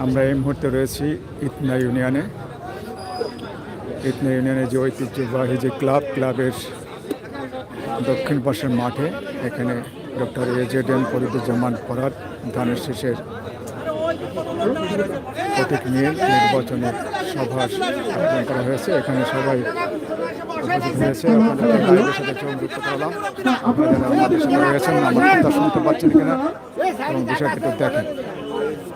আমরা এই মুহূর্তে রয়েছি ইতনা ইউনিয়নে। ইতনা ইউনিয়নে যে ঐতিহ্যবাহী যে ক্লাব, ক্লাবের দক্ষিণ পাশের মাঠে এখানে doctor AZ M Fariduzzaman Farhad ধানের শীষের প্রতীক নিয়ে নির্বাচনের সভা আয়োজন করা হয়েছে। এখানে সবাই হয়েছে। আপনাদের সাথে সংযুক্ত করলাম। আমাদের সাথে রয়েছেন আমার কথা শুনতে পাচ্ছেন কিনা? এবং বিষয়টি একটু দেখেন।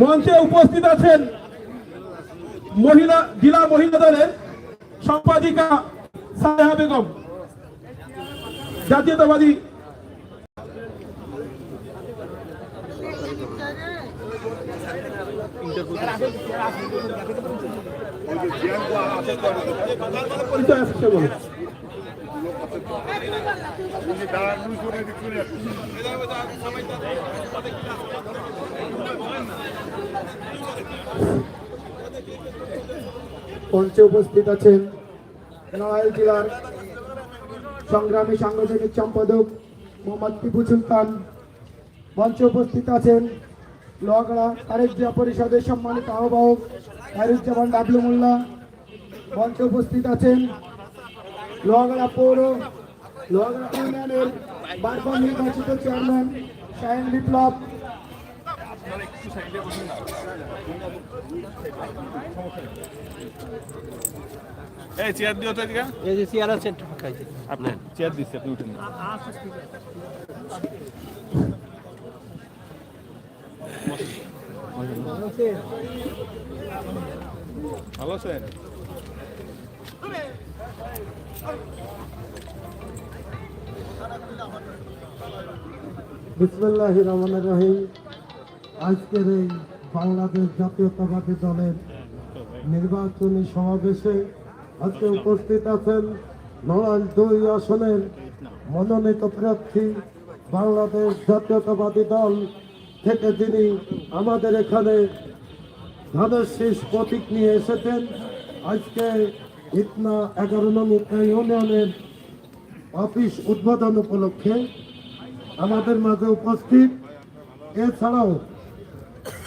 মঞ্চে উপস্থিত আছেন মহিলা জেলা মহিলা দলের সম্পাদিকা সালেহা বেগম জাতীয়তাবাদী পরিচয় সে বলো। মঞ্চে উপস্থিত আছেন নড়াইল জেলার সংগ্রামী সাংগঠনিক সম্পাদক মোহাম্মদ টিপু সুলতান। মঞ্চে উপস্থিত আছেন লোহাগড়া তারেক পরিষদের সম্মানিত আহ্বায়ক খায়রুজ্জামান ডাবলু মোল্লা। মঞ্চে উপস্থিত আছেন লোহাগড়া পৌর লোহাগড়া ইউনিয়নের বারবার নির্বাচিত চেয়ারম্যান শাহিন বিপ্লব। এই চেয়ার দিও তো এদিকে। এই যে চেয়ার আছে ফাঁকা আছে। আপনি চেয়ার দিচ্ছে আপনি উঠেন ভালো আছেন? বিসমুল্লাহ রহমান রহিম। আজকের এই বাংলাদেশ জাতীয়তাবাদী দলের নির্বাচনী সমাবেশে আজকে উপস্থিত আছেন নড়াইল দুই আসনের মনোনীত প্রার্থী বাংলাদেশ জাতীয়তাবাদী দল থেকে যিনি আমাদের এখানে ধানের শীষ প্রতীক নিয়ে এসেছেন। আজকে ইতনা এগারো নং ইউনিয়নের অফিস উদ্বোধন উপলক্ষে আমাদের মাঝে উপস্থিত। এছাড়াও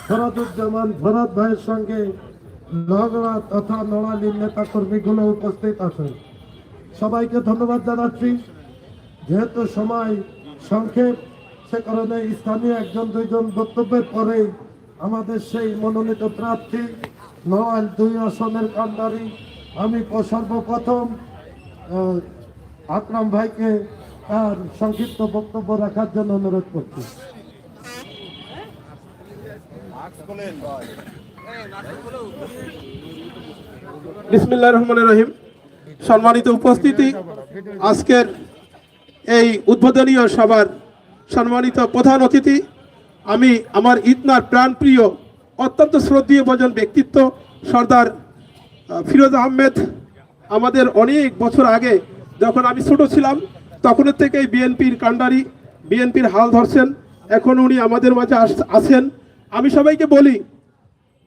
ফরাদুজ্জামান ফরাদ ভাইয়ের সঙ্গে লগড়া তথা নড়ালির নেতা কর্মীগুলো উপস্থিত আছেন। সবাইকে ধন্যবাদ জানাচ্ছি। যেহেতু সময় সংক্ষেপ, সে কারণে স্থানীয় একজন, দুইজন বক্তব্যের পরে আমাদের সেই মনোনীত প্রার্থী নড়াইল দুই আসনের কান্ডারি আমি সর্বপ্রথম আকরাম ভাইকে তার সংক্ষিপ্ত বক্তব্য রাখার জন্য অনুরোধ করছি। বিসমিল্লাহ রহমান রহিম। সম্মানিত উপস্থিতি, আজকের এই উদ্বোধনীয় সভার সম্মানিত প্রধান অতিথি, আমি আমার ইতনার প্রাণপ্রিয়, অত্যন্ত শ্রদ্ধীয় ভজন ব্যক্তিত্ব সর্দার ফিরোজ আহমেদ। আমাদের অনেক বছর আগে যখন আমি ছোট ছিলাম তখনের থেকেই বিএনপির কাণ্ডারি বিএনপির হাল ধরছেন। এখন উনি আমাদের মাঝে আস- আছেন। আমি সবাইকে বলি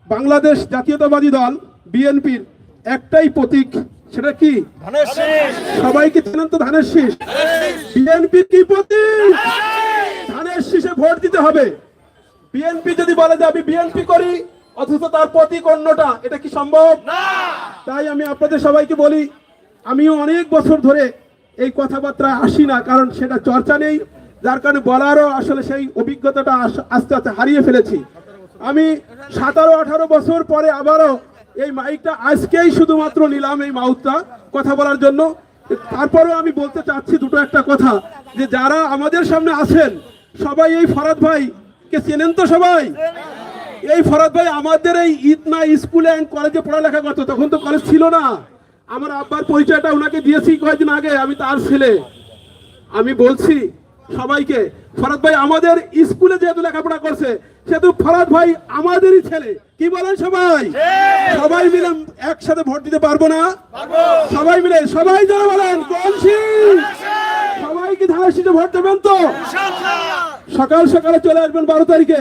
বাংলাদেশ জাতীয়তাবাদী দল বিএনপির একটাই প্রতীক সেটা কি? সবাইকে চেনেন তো ধানের শীষ। বিএনপির কি প্রতীক? ধানের শীষে ভোট দিতে হবে। বিএনপি যদি বলে যে আমি বিএনপি করি অথচ তার প্রতীক অন্যটা এটা কি সম্ভব? তাই আমি আপনাদের সবাইকে বলি আমিও অনেক বছর ধরে এই কথাবার্তা আসি না, কারণ সেটা চর্চা নেই। যার কারণে বলারও আসলে সেই অভিজ্ঞতাটা আস্তে আস্তে হারিয়ে ফেলেছি। আমি সাতারো, আঠারো বছর পরে আবারও এই মাইকটা আজকেই শুধুমাত্র নিলাম এই মাউথটা কথা বলার জন্য। তারপরেও আমি বলতে চাচ্ছি দুটো একটা কথা, যে যারা আমাদের সামনে আছেন, সবাই এই ফরাদ ভাই, কে চেনেন তো সবাই? এই ফরাদ ভাই আমাদের এই ইতনা স্কুলে অ্যান্ড কলেজে পড়ালেখা করতো, তখন তো কলেজ ছিল না। আমার আব্বার পরিচয়টা ওনাকে দিয়েছি কয়েকদিন আগে আমি তার ছেলে। আমি বলছি সবাইকে ফরাদ ভাই আমাদের স্কুলে যেহেতু লেখাপড়া করছে সেহেতু ফরাদ ভাই আমাদেরই ছেলে। কি বলেন সবাই? সবাই মিলে একসাথে ভোট দিতে পারব না? সবাই মিলে সবাই যারা বলেন সবাই কি ধানের শীতে ভোট দেবেন তো? সকাল সকালে চলে আসবেন বারো তারিখে।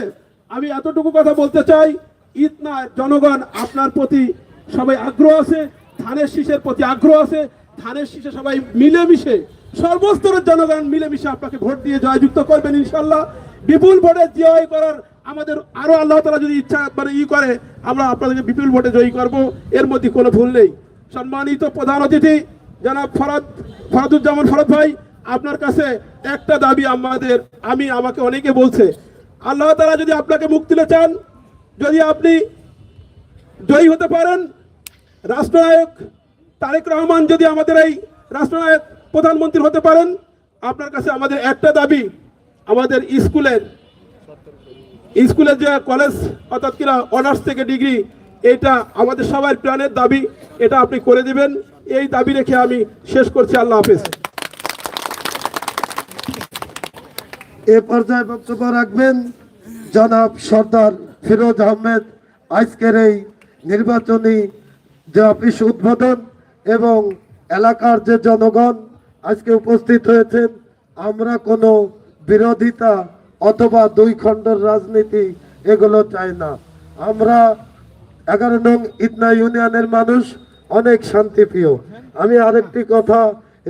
আমি এতটুকু কথা বলতে চাই ঈদ না জনগণ আপনার প্রতি সবাই আগ্রহ আছে। ধানের শীষের প্রতি আগ্রহ আছে, ধানের শীষে সবাই মিলেমিশে, সর্বস্তরের জনগণ মিলেমিশে আপনাকে ভোট দিয়ে জয়যুক্ত করবেন ইনশাল্লাহ বিপুল ভোটে জয় করার আমাদের আরও আল্লাহ তালা যদি ইচ্ছা মানে ই করে, আমরা আপনাদেরকে বিপুল ভোটে জয়ী করব, এর মধ্যে কোনো ভুল নেই। সম্মানিত প্রধান অতিথি, জনাব ফরাদ, ফরাদুজ্জামান ফরাদ ভাই, আপনার কাছে একটা দাবি আমাদের, আমি, আমাকে অনেকে বলছে, আল্লাহ তালা যদি আপনাকে মুক্তি চান, যদি আপনি জয়ী হতে পারেন রাষ্ট্রনায়ক তারেক রহমান যদি আমাদের এই রাষ্ট্রনায়ক প্রধানমন্ত্রী হতে পারেন, আপনার কাছে আমাদের একটা দাবি, আমাদের স্কুলের স্কুলের যে কলেজ, অর্থাৎ কিনা অনার্স থেকে ডিগ্রি, এটা আমাদের সবার প্রাণের দাবি, এটা আপনি করে দিবেন। এই দাবি রেখে আমি শেষ করছি। আল্লাহ হাফেজ। এ পর্যায়ে বক্তব্য রাখবেন জনাব সর্দার ফিরোজ আহমেদ। আজকের এই নির্বাচনী যে অফিস উদ্বোধন এবং এলাকার যে জনগণ আজকে উপস্থিত হয়েছেন, আমরা কোনো বিরোধিতা অথবা দুই খণ্ডের রাজনীতি এগুলো চাই না। আমরা এগারো নং ইতনা ইউনিয়নের মানুষ, অনেক শান্তিপ্রিয়। আমি আরেকটি কথা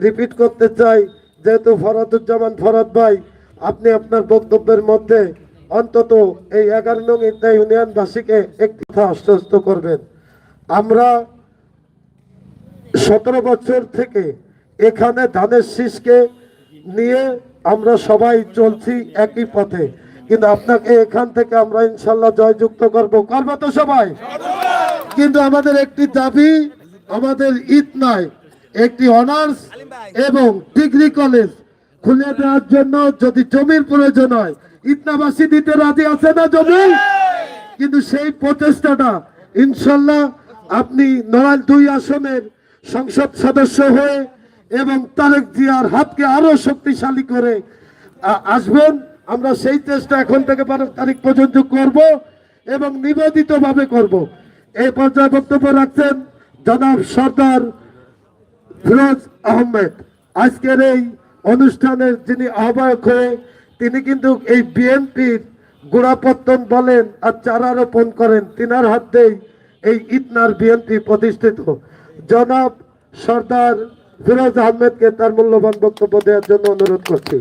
রিপিট করতে চাই, যেহেতু ফরাদুজ্জামান ফরাদ ভাই, আপনি আপনার বক্তব্যের মধ্যে অন্তত এই এগারো নং ইতনা ইউনিয়নবাসীকে একটি কথা আশ্বস্ত করবেন। আমরা সতেরো বছর থেকে এখানে ধানের শীষকে নিয়ে আমরা সবাই চলছি একই পথে। কিন্তু আপনাকে এখান থেকে আমরা ইনশাল্লাহ জয়যুক্ত করব। করব তো সবাই। কিন্তু আমাদের একটি দাবি, আমাদের ঈদ নাই একটি অনার্স এবং ডিগ্রি কলেজ খুলে দেওয়ার জন্য যদি জমির প্রয়োজন হয় ইতনাবাসী দিতে রাজি আছে না জমি? কিন্তু সেই প্রচেষ্টাটা ইনশাল্লাহ আপনি নড়াইল দুই আসনের সংসদ সদস্য হয়ে এবং তারেক জিয়ার হাতকে আরও শক্তিশালী করে আসবেন। আমরা সেই চেষ্টা এখন থেকে বারো তারিখ পর্যন্ত করব এবং নিবেদিত ভাবে করব। এই পর্যায়ে বক্তব্য রাখছেন জনাব সর্দার ফিরোজ আহমেদ। আজকের এই অনুষ্ঠানের যিনি আহ্বায়ক হয়ে তিনি কিন্তু এই বিএনপির গোড়াপত্তন বলেন আর চারা রোপণ করেন, তিনার হাত হাতেই এই ইতনার বিএনপি প্রতিষ্ঠিত। জনাব সর্দার ফিরোজ আহমেদকে তার মূল্যবান বক্তব্য দেওয়ার জন্য অনুরোধ করছি।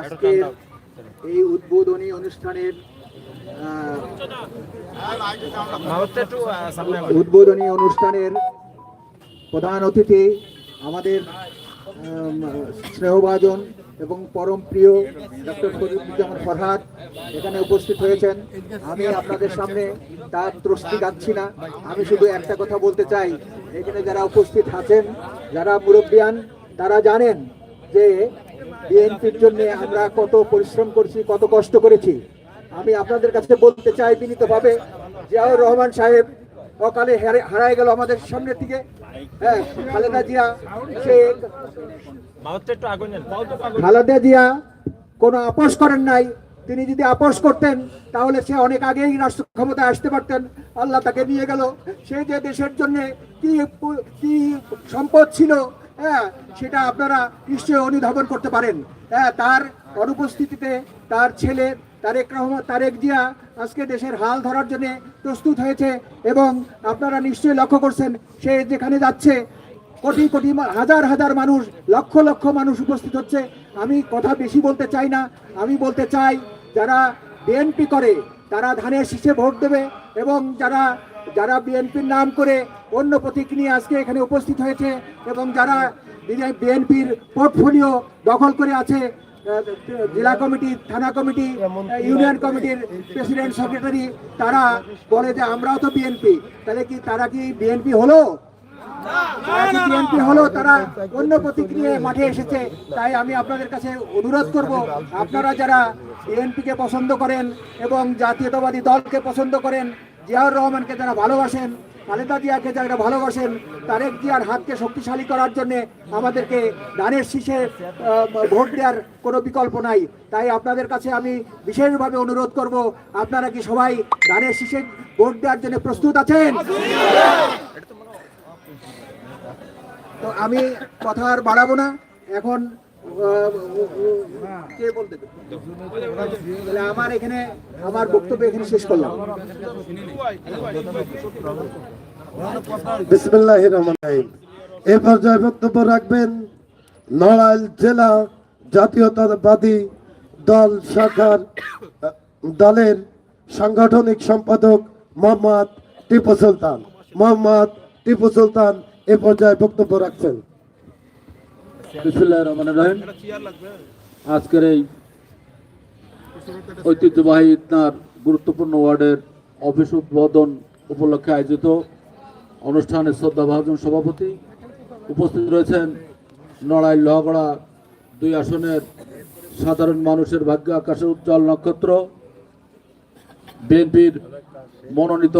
আজকে এই উদ্বোধনী অনুষ্ঠানের উদ্বোধনী অনুষ্ঠানের প্রধান অতিথি আমাদের স্নেহভাজন এবং পরম প্রিয় ডক্টর ফরিদুজ্জামান ফরহাদ এখানে উপস্থিত হয়েছেন। আমি আপনাদের সামনে তার ত্রস্তি গাচ্ছি না। আমি শুধু একটা কথা বলতে চাই। এখানে যারা উপস্থিত আছেন, যারা মুরব্বিয়ান, তারা জানেন যে বিএনপির জন্য আমরা কত পরিশ্রম করছি, কত কষ্ট করেছি। আমি আপনাদের কাছে বলতে চাই বিনীতভাবে, জিয়াউর রহমান সাহেব অকালে হারে- হারায় গেল আমাদের সামনে থেকে হ্যাঁ খালেদা জিয়া, সে খালেদা জিয়া কোনো আপোষ করেন নাই। তিনি যদি আপোষ করতেন, তাহলে সে অনেক আগেই রাষ্ট্র ক্ষমতায় আসতে পারতেন। আল্লাহ তাকে নিয়ে গেল। সে যে দেশের জন্য কি কি সম্পদ ছিল হ্যাঁ সেটা আপনারা নিশ্চয়ই অনুধাবন করতে পারেন। হ্যাঁ তার অনুপস্থিতিতে তার ছেলে তারেক রহমান, তারেক জিয়া আজকে দেশের হাল ধরার জন্য প্রস্তুত হয়েছে এবং আপনারা নিশ্চয়ই লক্ষ্য করছেন, সে যেখানে যাচ্ছে কোটি কোটি হাজার হাজার মানুষ, লক্ষ লক্ষ মানুষ উপস্থিত হচ্ছে। আমি কথা বেশি বলতে চাই না। আমি বলতে চাই, যারা বিএনপি করে, তারা ধানের শীষে ভোট দেবে এবং যারা যারা বিএনপির নাম করে অন্য প্রতীক নিয়ে আজকে এখানে উপস্থিত হয়েছে এবং যারা বিএনপির পোর্টফোলিও দখল করে আছে জেলা কমিটি, থানা কমিটি, ইউনিয়ন কমিটির প্রেসিডেন্ট, সেক্রেটারি, তারা বলে যে আমরাও তো বিএনপি। তাহলে কি তারা কি বিএনপি হলো? বিএনপি হলো তারা অন্য প্রতীক নিয়ে মাঠে এসেছে, তাই আমি আপনাদের কাছে অনুরোধ করব, আপনারা যারা বিএনপিকে পছন্দ করেন এবং জাতীয়তাবাদী দলকে পছন্দ করেন, জিয়াউর রহমানকে যারা ভালোবাসেন, খালেদা জিয়াকে যারা ভালোবাসেন, তারেক জিয়ার হাতকে শক্তিশালী করার জন্য আমাদেরকে ধানের শীষে ভোট দেওয়ার কোনো বিকল্প নাই। তাই আপনাদের কাছে আমি বিশেষভাবে অনুরোধ করব, আপনারা কি সবাই ধানের শীষে ভোট দেওয়ার জন্য প্রস্তুত আছেন? তো আমি কথা আর বাড়াবো না। এখন কে বলতে আমার এখানে, আমার বক্তব্য এখানে শেষ করলাম। বিসমিল্লাহ রহমান এ পর্যায়ে বক্তব্য রাখবেন নড়াইল জেলা জাতীয়তাবাদী দল শাখার দলের সাংগঠনিক সম্পাদক মোহাম্মদ টিপু সুলতান। মোহাম্মদ টিপু সুলতান এ পর্যায়ে বক্তব্য রাখছেন। আজকের এই ঐতিহ্যবাহী ইতনার গুরুত্বপূর্ণ ওয়ার্ডের অফিস উদ্বোধন উপলক্ষে আয়োজিত অনুষ্ঠানে শ্রদ্ধাভাজন সভাপতি উপস্থিত রয়েছেন নড়াইল লহগড়া দুই আসনের সাধারণ মানুষের ভাগ্য আকাশে উজ্জ্বল নক্ষত্র, বিএনপির মনোনীত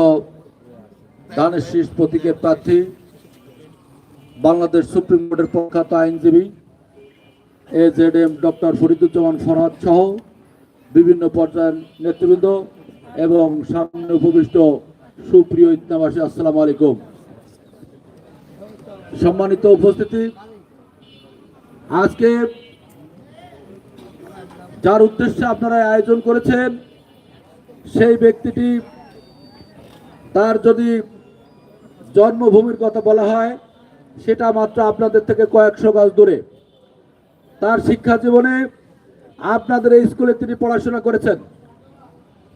ধানের শীর্ষ প্রতীকের প্রার্থী বাংলাদেশ সুপ্রিম কোর্টের প্রখ্যাত আইনজীবী A Z M doctor Fariduzzaman Farhad সহ বিভিন্ন পর্যায়ের নেতৃবৃন্দ এবং সামনে উপবিষ্ট সুপ্রিয় ইতনাবাসী আসসালামু আলাইকুম। সম্মানিত উপস্থিতি, আজকে যার উদ্দেশ্যে আপনারা আয়োজন করেছেন, সেই ব্যক্তিটি, তার যদি জন্মভূমির কথা বলা হয় সেটা মাত্র আপনাদের থেকে কয়েকশো গাছ দূরে। তার শিক্ষা জীবনে আপনাদের এই স্কুলে তিনি পড়াশোনা করেছেন।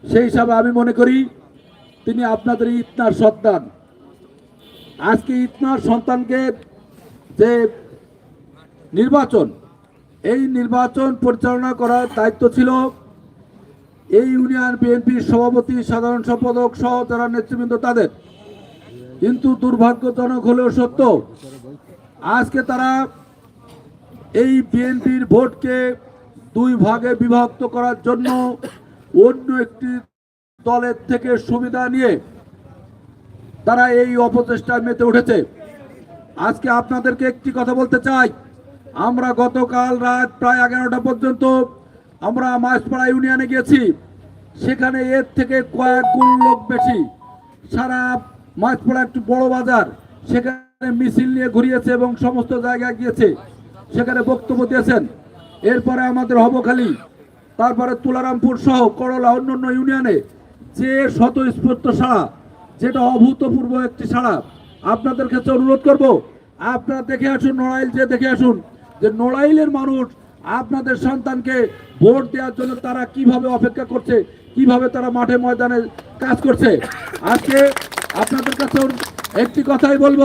সেই হিসাবে আমি মনে করি তিনি আপনাদের ইতনার সন্তান। আজকে ইতনার সন্তানকে যে নির্বাচন, এই নির্বাচন পরিচালনা করার দায়িত্ব ছিল এই ইউনিয়ন বিএনপির সভাপতি, সাধারণ সম্পাদক সহ যারা নেতৃবৃন্দ তাদের। কিন্তু দুর্ভাগ্যজনক হলেও সত্য, আজকে তারা এই বিএনপির ভোটকে দুই ভাগে বিভক্ত করার জন্য অন্য একটি দলের থেকে সুবিধা নিয়ে তারা এই অপচেষ্টায় মেতে উঠেছে। আজকে আপনাদেরকে একটি কথা বলতে চাই। আমরা গতকাল রাত প্রায় এগারোটা পর্যন্ত আমরা মাছপাড়া ইউনিয়নে গেছি। সেখানে এর থেকে কয়েক গুণ লোক বেশি। সারা মাছপাড়া একটু বড় বাজার। সেখানে মিছিল নিয়ে ঘুরিয়েছে এবং সমস্ত জায়গায় গিয়েছে। সেখানে বক্তব্য দিয়েছেন। এরপরে আমাদের হবখালী, তারপরে তুলারামপুর সহ করলা অন্যান্য ইউনিয়নে যে স্বতঃস্ফূর্ত সাড়া, যেটা অভূতপূর্ব একটি সাড়া, আপনাদের ক্ষেত্রে অনুরোধ করব, আপনারা দেখে আসুন নড়াইল যে দেখে আসুন, যে নড়াইলের মানুষ আপনাদের সন্তানকে ভোট দেওয়ার জন্য তারা কীভাবে অপেক্ষা করছে, কীভাবে তারা মাঠে ময়দানে কাজ করছে। আজকে আপনাদের কাছে একটি কথাই বলব।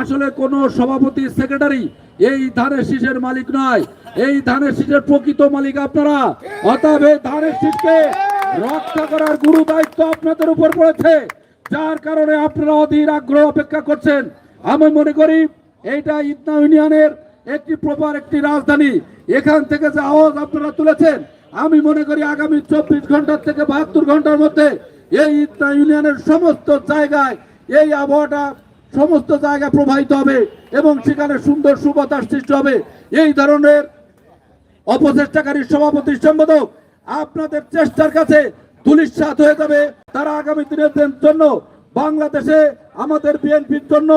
আসলে কোনো সভাপতি, সেক্রেটারি এই ধানের শীষের মালিক নয়। এই ধানের শীষের প্রকৃত মালিক আপনারা। অতএব এই ধানের শীষকে রক্ষা করার গুরু দায়িত্ব আপনাদের উপর পড়েছে। যার কারণে আপনারা অধীর আগ্রহ অপেক্ষা করছেন। আমি মনে করি এইটা ইতনা ইউনিয়নের একটি প্রপার একটি রাজধানী। এখান থেকে যে আওয়াজ আপনারা তুলেছেন, আমি মনে করি আগামী চব্বিশ ঘণ্টার থেকে বাহাত্তর ঘণ্টার মধ্যে এই ইতনা ইউনিয়নের সমস্ত জায়গায় এই আবহাওয়াটা সমস্ত জায়গায় প্রবাহিত হবে এবং সেখানে সুন্দর সুবাতাস সৃষ্টি হবে। এই ধরনের অপচেষ্টাকারী সভাপতি সম্পাদক আপনাদের চেষ্টার কাছে ধুলিস্বাত হয়ে যাবে। তারা আগামী দিনের জন্য বাংলাদেশে, আমাদের বিএনপির জন্য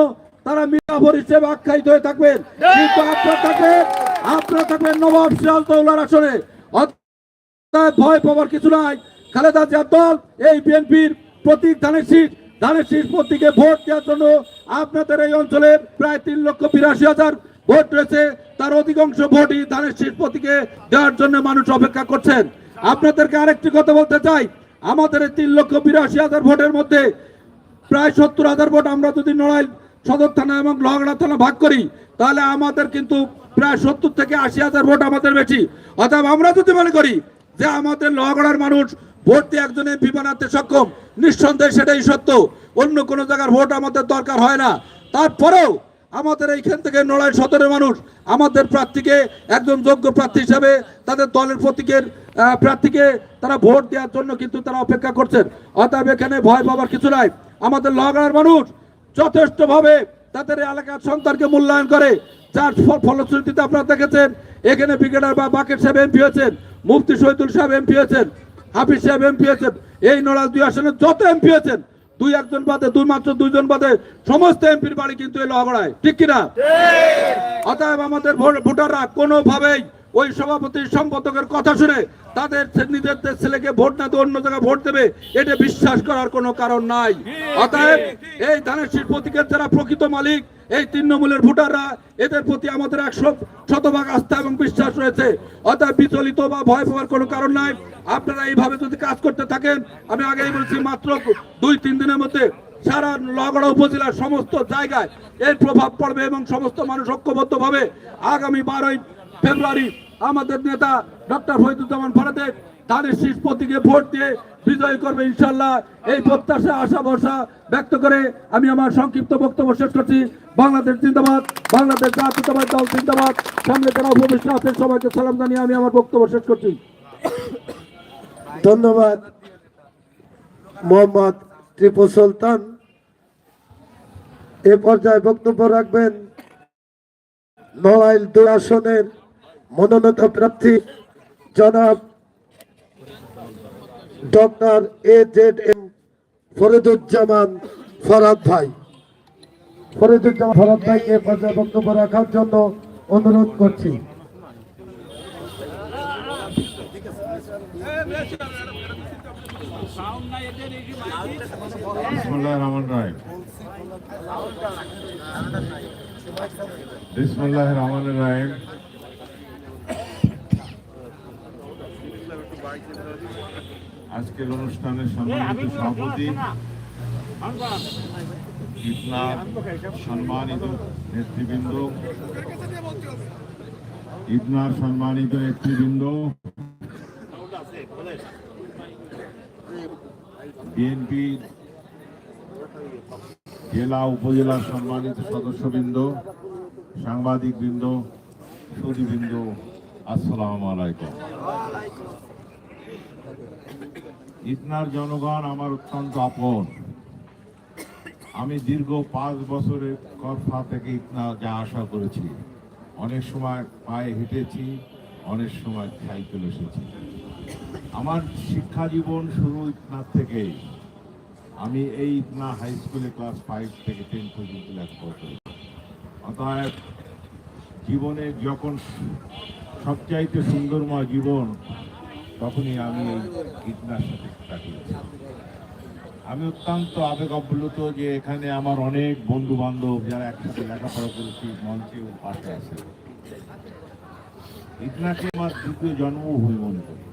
তারা মিরাফর হিসেবে আখ্যায়িত হয়ে থাকবেন। কিন্তু আপনারা থাকবেন আপনারা থাকবেন নবাব সিরাজদৌলার আসনে। অর্থাৎ ভয় পাওয়ার কিছু নাই। খালেদা জিয়ার দল, এই বিএনপির প্রতীক ধানের শীষ। ধানের শীষ প্রতীকে ভোট দেওয়ার জন্য আপনাদের এই অঞ্চলের প্রায় তিন লক্ষ বিরাশি হাজার ভোট রয়েছে। তার অধিকাংশ ভোটই ধানের শীষ প্রতীকে দেওয়ার জন্য মানুষ অপেক্ষা করছেন। আপনাদেরকে আরেকটি কথা বলতে চাই। আমাদের এই তিন লক্ষ বিরাশি হাজার ভোটের মধ্যে প্রায় সত্তর হাজার ভোট আমরা যদি নড়াইল সদর থানা এবং লোহাগড়া থানা ভাগ করি, তাহলে আমাদের কিন্তু প্রায় সত্তর থেকে আশি হাজার ভোট আমাদের বেশি। অর্থাৎ আমরা যদি মনে করি যে আমাদের লোহাগড়ার মানুষ ভোট দিয়ে একজন এমপি বানাতে সক্ষম, নিঃসন্দেহে সেটাই সত্য। অন্য কোনো জায়গার ভোট আমাদের দরকার হয় না। তারপরেও আমাদের এইখান থেকে নড়াই সদরের মানুষ, আমাদের প্রার্থীকে একজন যোগ্য প্রার্থী হিসাবে, তাদের দলের প্রতীকের প্রার্থীকে তারা ভোট দেওয়ার জন্য কিন্তু তারা অপেক্ষা করছেন। অতএব এখানে ভয় পাবার কিছু নাই। আমাদের লগার মানুষ যথেষ্টভাবে তাদের এলাকার সন্তানকে মূল্যায়ন করে, যার ফল- ফলশ্রুতিতে আপনারা দেখেছেন, এখানে ব্রিগেডার বা বাকেট সাহেব এমপি হয়েছেন, মুফতি শহীদুল সাহেব এমপি হয়েছেন। হাফিজ সাহেব এমপি হয়েছেন এই নড়াল দুই আসনে যত এমপি হয়েছেন দুই একজন বাদে দুই মাত্র দুইজন বাদে সমস্ত এমপির বাড়ি কিন্তু এই লোহাগড়ায়। ঠিক কিনা? অতএব আমাদের ভোটাররা কোনোভাবেই ওই সভাপতির সম্পাদকের কথা শুনে তাদের নিজেদের ছেলেকে ভোট না অন্য জায়গায় ভোট দেবে, এটা বিশ্বাস করার কোনো কারণ নাই। অতএব এই ধানের শীষ প্রতীকের যারা প্রকৃত মালিক, এই তৃণমূলের ভোটাররা, এদের প্রতি আমাদের একশো শতভাগ আস্থা এবং বিশ্বাস রয়েছে। অর্থাৎ বিচলিত বা ভয় পাওয়ার কোনো কারণ নাই। আপনারা এইভাবে যদি কাজ করতে থাকেন, আমি আগেই বলছি, মাত্র দুই, তিন দিনের মধ্যে সারা লগড়া উপজেলার সমস্ত জায়গায় এর প্রভাব পড়বে এবং সমস্ত মানুষ ঐক্যবদ্ধভাবে আগামী বারোই ফেব্রুয়ারি আমাদের নেতা ডক্টর ফরিদুজ্জামান ফারাদের ধানের শীষ প্রতীকে ভোট দিয়ে বিজয় করবে ইনশাল্লাহ এই প্রত্যাশা, আশা, ভরসা ব্যক্ত করে আমি আমার সংক্ষিপ্ত বক্তব্য শেষ করছি। বাংলাদেশ জিন্দাবাদ, বাংলাদেশ জাতীয়তাবাদ দল জিন্দাবাদ। সামনে যারা উপবিষ্ট আছেন সবাইকে সালাম জানিয়ে আমি আমার বক্তব্য শেষ করছি। ধন্যবাদ, মোহাম্মদ টিপু সুলতান। এ পর্যায়ে বক্তব্য রাখবেন নড়াইল দুই আসনের মনোনীত প্রার্থী জনাব doctor A Z M Fariduzzaman Farhad ভাই। ফরিদুজ্জামান ফরাদ ভাইকে পর্যায়ে বক্তব্য রাখার জন্য অনুরোধ করছি। রহমান রাহিম বিসমুল্লাহ রহমান রাহিম আজকের অনুষ্ঠানের সম্মানিত সভাপতি সম্মানিত নেতৃবৃন্দ ইতনার সম্মানিত নেতৃবৃন্দ বিএনপি জেলা উপজেলার সম্মানিত সদস্যবৃন্দ সাংবাদিকবৃন্দ সুদীবৃন্দ আসসালামু আলাইকুম। ইতনার জনগণ আমার অত্যন্ত আপন। আমি দীর্ঘ পাঁচ বছরের করফা থেকে ইতনা যা আশা করেছি, অনেক সময় পায়ে হেঁটেছি, অনেক সময় সাইকেল এসেছি। আমার শিক্ষা জীবন শুরু ইতনার থেকে। আমি এই ইতনা হাই স্কুলে ক্লাস ফাইভ থেকে টেন পর্যন্ত লেখাপড়া করি অতএব জীবনে যখন সবচাইতে সুন্দরময় জীবন তখনই আমি এই ইতনার সাথে কাটিয়েছি আমি অত্যন্ত আবেগ আপ্লুত যে এখানে আমার অনেক বন্ধু বান্ধব যারা একসাথে লেখাপড়া করেছি, মঞ্চে ও পাশে আছে। ইতনাকে আমার দ্বিতীয় জন্মভূমি মনে করি।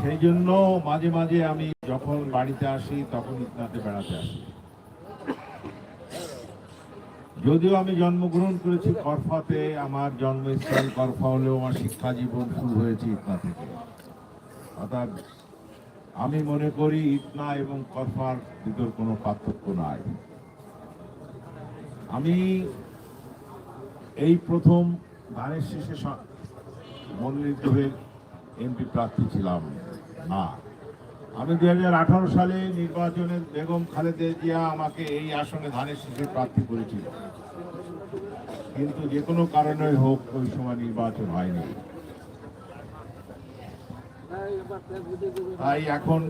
সেই জন্য মাঝে মাঝে আমি যখন বাড়িতে আসি, তখন ইতনাতে বেড়াতে আসি। যদিও আমি জন্মগ্রহণ করেছি করফাতে, আমার জন্মস্থল করফা হলেও আমার শিক্ষা জীবন শুরু হয়েছে ইতনা থেকে। অর্থাৎ আমি মনে করি ইতনা এবং করফার ভিতর কোনো পার্থক্য নাই। আমি এই প্রথম ধানের শেষে মনোনীত হয়ে এমপি প্রার্থী ছিলাম না। আমি দুই হাজার আঠারো সালে নির্বাচনের বেগম খালেদা জিয়া আমাকে এই আসনে ধানের শীষে প্রার্থী করেছিল। কিন্তু যে কোনো কারণে হোক, ওই সময় নির্বাচন হয়নি। তাই এখন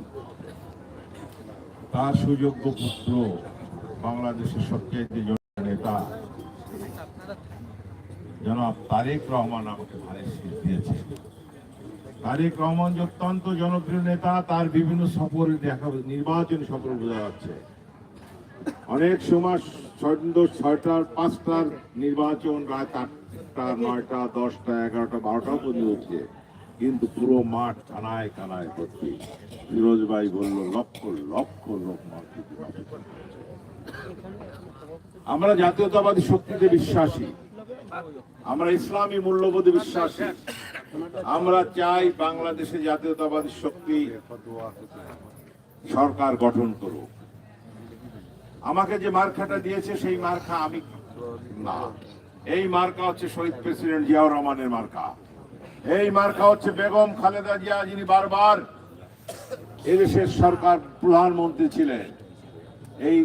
তার সুযোগ্য পুত্র বাংলাদেশের সবচেয়ে নেতা জনাব তারেক রহমান আমাকে ধানের শীষ দিয়েছে তারেক রহমান যে অত্যন্ত জনপ্রিয় নেতা, তার বিভিন্ন সফরে দেখা, নির্বাচন সফর বোঝা যাচ্ছে। অনেক সময় সন্ধ্যা ছয়টার পাঁচটার নির্বাচন রাত আটটা, নয়টা, দশটা, এগারোটা, বারোটা পর্যন্ত হচ্ছে। কিন্তু পুরো মাঠ কানায় কানায় ভর্তি। ফিরোজ ভাই বলল, লক্ষ লক্ষ লোক মাঠে। আমরা জাতীয়তাবাদী শক্তিতে বিশ্বাসী। আমরা ইসলামী মূল্যবোধে বিশ্বাসী। আমরা চাই বাংলাদেশে জাতীয়তাবাদী শক্তি সরকার গঠন করুক। আমাকে যে মার্কাটা দিয়েছে, সেই মার্কা আমি না। এই মার্কা হচ্ছে শহীদ প্রেসিডেন্ট জিয়াউর রহমানের মার্কা। এই মার্কা হচ্ছে বেগম খালেদা জিয়া, যিনি বারবার এদেশের সরকার প্রধানমন্ত্রী ছিলেন। এই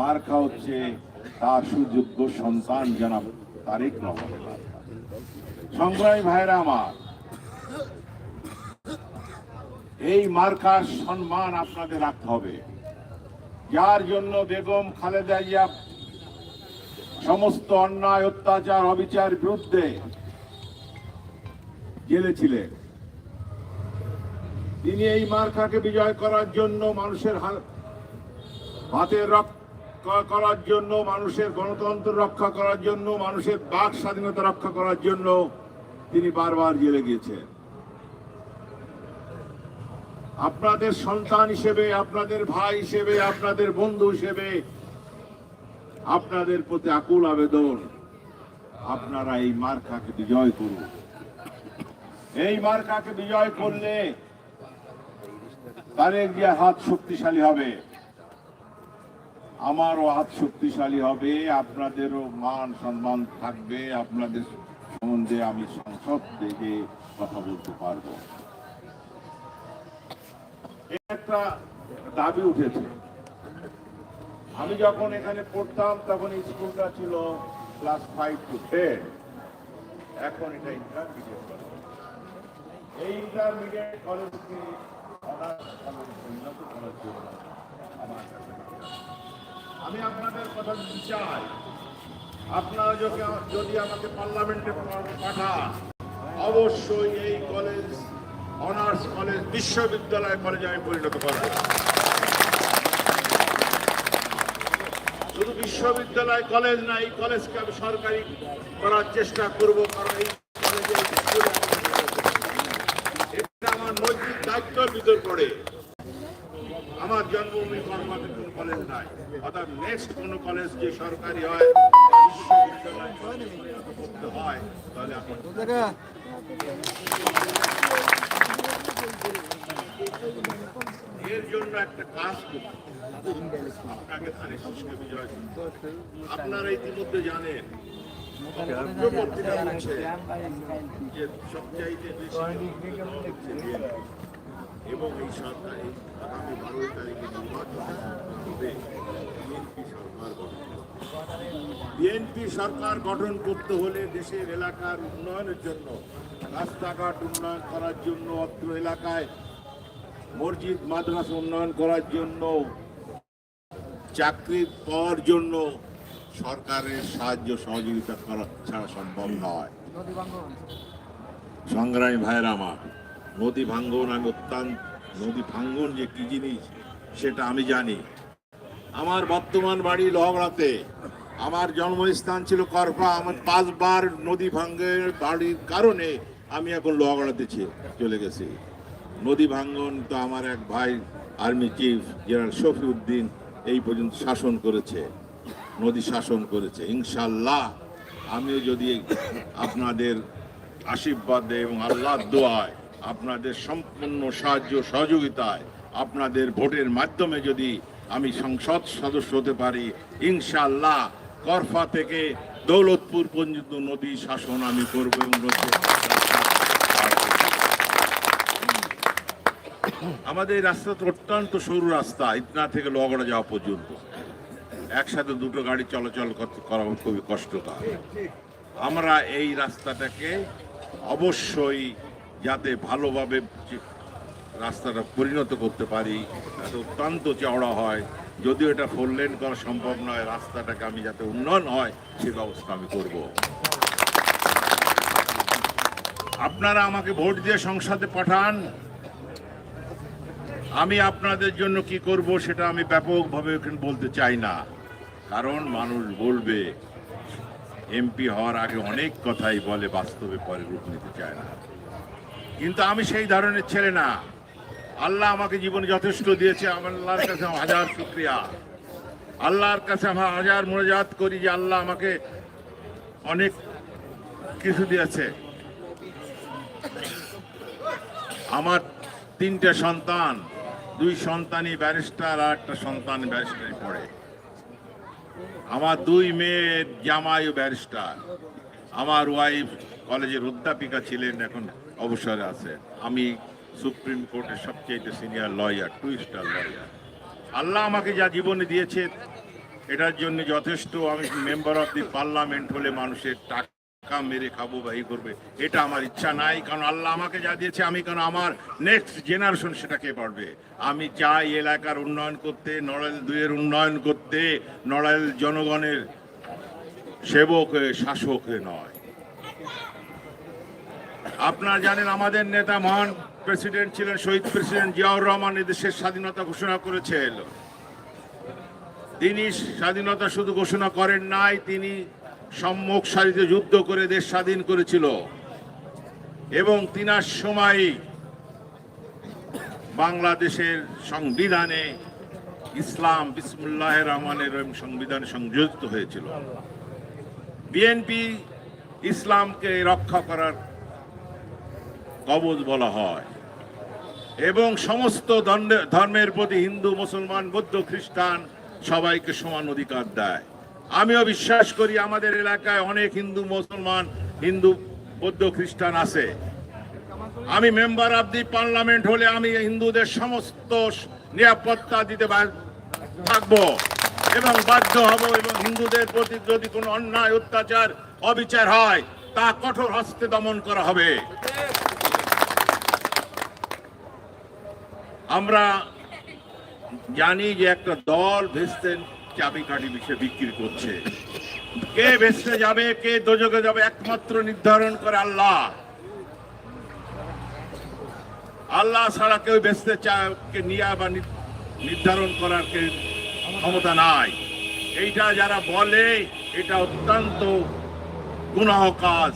মার্কা হচ্ছে তার সুযোগ্য সন্তান জনাব তারেক রহমানের মার্কা সংগ্রামী ভাইরা আমার, এই মার্কার সম্মান আপনাদের রাখতে হবে। যার জন্য বেগম খালেদা জিয়া সমস্ত অন্যায়, অত্যাচার, অবিচার বিরুদ্ধে জেলে ছিলেন তিনি এই মার্কাকে বিজয় করার জন্য মানুষের হাতের রক্ষা করার জন্য, মানুষের গণতন্ত্র রক্ষা করার জন্য, মানুষের বাক স্বাধীনতা রক্ষা করার জন্য তিনি বারবার জেলে গিয়েছেন। আপনাদের সন্তান হিসেবে, আপনাদের ভাই হিসেবে, আপনাদের বন্ধু হিসেবে আপনাদের প্রতি আকুল আবেদন, আপনারা এই মার্কাকে বিজয় করুন। এই মার্কাকে বিজয় করলে তারেক হাত শক্তিশালী হবে। আমারও হাত শক্তিশালী হবে, আপনাদেরও মান সম্মান থাকবে, আপনাদের সম্বন্ধে আমি সংসদ থেকে কথা বলতে পারব। একটা দাবি উঠেছে। আমি যখন এখানে পড়তাম, তখন স্কুলটা ছিল ক্লাস ফাইভ টু টেন। এখন এটা ইন্টারমিডিয়েট কলেজ। এই ইন্টারমিডিয়েট কলেজকে অনার্স কলেজ উন্নত করার জন্য আমার কাছে আমি আপনাদের কথা দিতে চাই আপনারা যদি আমাকে পার্লামেন্টে পাঠান, অবশ্যই এই কলেজ, অনার্স কলেজ, বিশ্ববিদ্যালয় কলেজে আমি পরিণত করব শুধু বিশ্ববিদ্যালয় কলেজ না, এই কলেজকে আমি সরকারি করার চেষ্টা করব, কারণ এই কলেজে। এটা আমার নৈতিক দায়িত্বের ভিতর পড়ে জন্মভূমি কর্মাতে কোন কলেজ নাই অর্থাৎ নেক্সট কোন কলেজ যে সরকারি হয় করতে হয় তাহলে এর জন্য একটা কাজ করতে হবে। আপনাকে ধানের শীষকে বিজয় আপনারা ইতিমধ্যে জানেন পত্রপত্রিকা বলছে যে সবচাইতে বেশি। এবং এই সরকার আগামী বারোই তারিখে নির্বাচন হবে। বিএনপি সরকার গঠন। বিএনপি সরকার গঠন করতে হলে দেশের এলাকার উন্নয়নের জন্য, রাস্তাঘাট উন্নয়ন করার জন্য, অত্র এলাকায় মসজিদ, মাদ্রাসা উন্নয়ন করার জন্য, চাকরি পাওয়ার জন্য সরকারের সাহায্য সহযোগিতা করা ছাড়া সম্ভব নয়। সংগ্রামী ভাইয়ের আমার নদী ভাঙ্গন আমি অত্যন্ত, নদী ভাঙ্গন যে কি জিনিস, সেটা আমি জানি। আমার বর্তমান বাড়ি লহগড়াতে আমার জন্মস্থান ছিল করপা আমার পাঁচবার নদী ভাঙ্গের বাড়ির কারণে আমি এখন লোহাগড়াতে চলে গেছি। নদী ভাঙ্গন তো আমার এক ভাই, আর্মি চিফ, জেনারেল শফিউদ্দিন, এই পর্যন্ত শাসন করেছে। নদী শাসন করেছে। ইনশাল্লাহ আমিও যদি আপনাদের আশীর্বাদে এবং আল্লাহর দোয়ায় আপনাদের সম্পূর্ণ সাহায্য সহযোগিতায় আপনাদের ভোটের মাধ্যমে যদি আমি সংসদ সদস্য হতে পারি ইনশাল্লাহ করফা থেকে দৌলতপুর পর্যন্ত নদী শাসন আমি করব এবং আমাদের এই তো অত্যন্ত সরু রাস্তা, ইতনা থেকে লগড়া যাওয়া পর্যন্ত। একসাথে দুটো গাড়ি চলাচল করা খুবই কষ্টকর। আমরা এই রাস্তাটাকে অবশ্যই যাতে ভালোভাবে রাস্তাটা পরিণত করতে পারি, যাতে অত্যন্ত চওড়া হয়। যদিও এটা ফোর লেন করা সম্ভব নয়, রাস্তাটাকে আমি যাতে উন্নয়ন হয়, সে ব্যবস্থা আমি করব। আপনারা আমাকে ভোট দিয়ে সংসদে পাঠান। আমি আপনাদের জন্য কি করব সেটা আমি ব্যাপকভাবে এখানে বলতে চাই না। কারণ মানুষ বলবে এমপি হওয়ার আগে অনেক কথাই বলে, বাস্তবে পরে রূপ নিতে চায় না। কিন্তু আমি সেই ধরনের ছেলে না। আল্লাহ আমাকে জীবনে যথেষ্ট দিয়েছে আমার আল্লাহর কাছে হাজার শুক্রিয়া। আল্লাহর কাছে আমার হাজার মনোজাত করি যে আল্লাহ আমাকে অনেক কিছু দিয়েছে। আমার তিনটে সন্তান, দুই সন্তানই ব্যারিস্টার আর একটা সন্তান ব্যারিস্টারি পড়ে। আমার দুই মেয়ের জামাই ব্যারিস্টার। আমার ওয়াইফ কলেজের অধ্যাপিকা ছিলেন এখন অবসরে আছে। আমি সুপ্রিম কোর্টের সবচেয়ে senior lawyer two star lawyer. Allah আমাকে যা জীবনে দিয়েছে, এটার জন্য যথেষ্ট। আমি মেম্বার অফ দি পার্লামেন্ট হলে মানুষের টাকা মেরে খাব বা করবে, এটা আমার ইচ্ছা নাই। কারণ আল্লাহ আমাকে যা দিয়েছে, আমি কেন আমার নেক্সট জেনারেশন সেটাকে পারবে? আমি চাই এলাকার উন্নয়ন করতে, নড়াইল দুইয়ের উন্নয়ন করতে, নড়াইল জনগণের সেবক শাসক নয়। আপনারা জানেন আমাদের নেতা মহান প্রেসিডেন্ট ছিলেন শহীদ প্রেসিডেন্ট জিয়াউর রহমান দেশের স্বাধীনতা ঘোষণা করেছেন তিনি স্বাধীনতা শুধু ঘোষণা করেন নাই, তিনি সম্মুখ সারিতে যুদ্ধ করে দেশ স্বাধীন করেছিল। এবং তিনার সময় বাংলাদেশের সংবিধানে ইসলাম বিসমুল্লাহ রহমানের সংবিধানে সংযোজিত হয়েছিল। বিএনপি ইসলামকে রক্ষা করার কবজ বলা হয়। এবং সমস্ত ধর্মে- ধর্মের প্রতি হিন্দু, মুসলমান, বৌদ্ধ, খ্রিস্টান সবাইকে সমান অধিকার দেয়। আমিও বিশ্বাস করি আমাদের এলাকায় অনেক হিন্দু, মুসলমান, হিন্দু, বৌদ্ধ, খ্রিস্টান আছে। আমি মেম্বার অব দি পার্লামেন্ট হলে আমি হিন্দুদের সমস্ত নিরাপত্তা দিতে থাকব এবং বাধ্য হব এবং হিন্দুদের প্রতি যদি কোনো অন্যায়, অত্যাচার, অবিচার হয়, তা কঠোর হস্তে দমন করা হবে। আমরা জানি যে একটা দল ভেস্তেন চাবি কাঠি বিষয়ে বিক্রি করছে। কে ভেস্তে যাবে, কে দোজকে যাবে, একমাত্র নির্ধারণ করে আল্লাহ। আল্লাহ ছাড়া কেউ বেচতে চায় কে নিয়ে বা নির্ধারণ করার কে ক্ষমতা নাই। এইটা যারা বলে, এটা অত্যন্ত গুনাহ কাজ।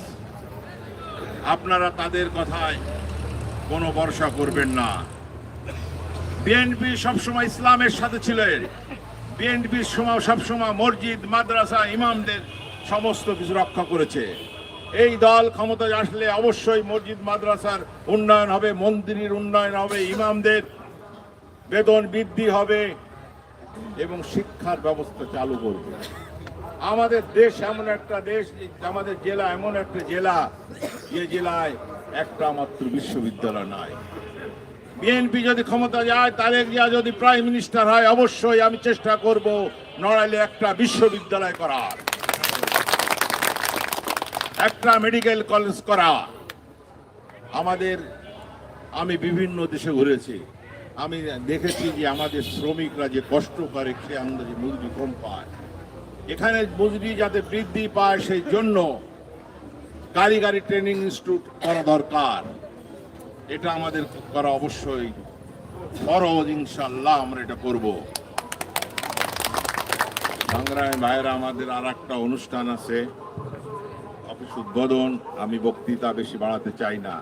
আপনারা তাদের কথায় কোনো ভরসা করবেন না। বিএনপি সবসময় ইসলামের সাথে ছিলেন। বিএনপির সময় সবসময় মসজিদ, মাদ্রাসা, ইমামদের সমস্ত কিছু রক্ষা করেছে। এই দল ক্ষমতায় আসলে অবশ্যই মসজিদ, মাদ্রাসার উন্নয়ন হবে, মন্দিরের উন্নয়ন হবে, ইমামদের বেতন বৃদ্ধি হবে এবং শিক্ষার ব্যবস্থা চালু করবে। আমাদের দেশ এমন একটা দেশ, আমাদের জেলা এমন একটা জেলা, যে জেলায় একটা মাত্র বিশ্ববিদ্যালয় নাই। বিএনপি যদি ক্ষমতা যায়, তারেক জিয়া যদি প্রাইম মিনিস্টার হয়, অবশ্যই আমি চেষ্টা করব নড়াইলে একটা বিশ্ববিদ্যালয় করার। একটা মেডিকেল কলেজ করা আমাদের, আমি বিভিন্ন দেশে ঘুরেছি। আমি দেখেছি যে আমাদের শ্রমিকরা যে কষ্ট করে খেয়ে আমাদের যে মজুরি কম পায়। এখানে মজুরি যাতে বৃদ্ধি পায়, সেই জন্য কারিগরি ট্রেনিং ইনস্টিটিউট করা দরকার। এটা আমাদের করা অবশ্যই ফরজ ইনশাল্লাহ আমরা এটা করব। সংগ্রামী ভাইয়েরা আমাদের আর একটা অনুষ্ঠান আছে, অফিস উদ্বোধন। আমি বক্তৃতা বেশি বাড়াতে চাই না।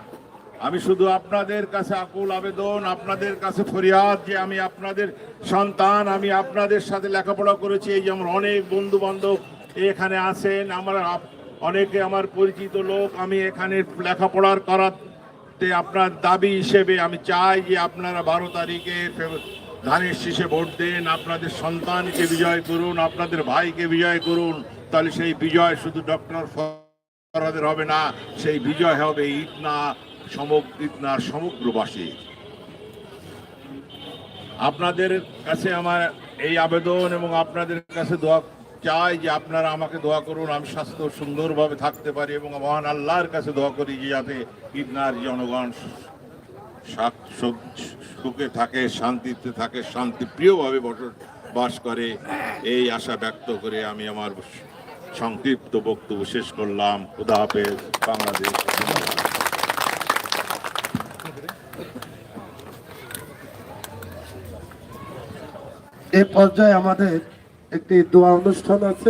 আমি শুধু আপনাদের কাছে আকুল আবেদন, আপনাদের কাছে ফরিয়াদ যে আমি আপনাদের সন্তান, আমি আপনাদের সাথে লেখাপড়া করেছি। এই যেমন অনেক বন্ধু বান্ধব এখানে আছেন, আমার অনেকে আমার পরিচিত লোক, আমি এখানে লেখাপড়ার করাতে আপনার দাবি হিসেবে আমি চাই যে আপনারা বারো তারিখে ধানের শীষে ভোট দেন, আপনাদের সন্তানকে বিজয় করুন, আপনাদের ভাইকে বিজয় করুন। তাহলে সেই বিজয় শুধু ডক্টর ফরাদের হবে না, সেই বিজয় হবে ইটনা সমগ্র ইটনার সমগ্রবাসী। আপনাদের কাছে আমার এই আবেদন এবং আপনাদের কাছে দোয়া চাই যে আপনারা আমাকে দোয়া করুন, আমি স্বাস্থ্য সুন্দরভাবে থাকতে পারি এবং মহান আল্লাহর কাছে দোয়া করি যে যাতে ইটনার জনগণ সুখে থাকে, শান্তিতে থাকে, শান্তিপ্রিয়ভাবে বসবাস করে। এই আশা ব্যক্ত করে আমি আমার সংক্ষিপ্ত বক্তব্য শেষ করলাম। খুদা হাফেজ, বাংলাদেশ। এ পর্যায়ে আমাদের একটি দোয়া অনুষ্ঠান আছে।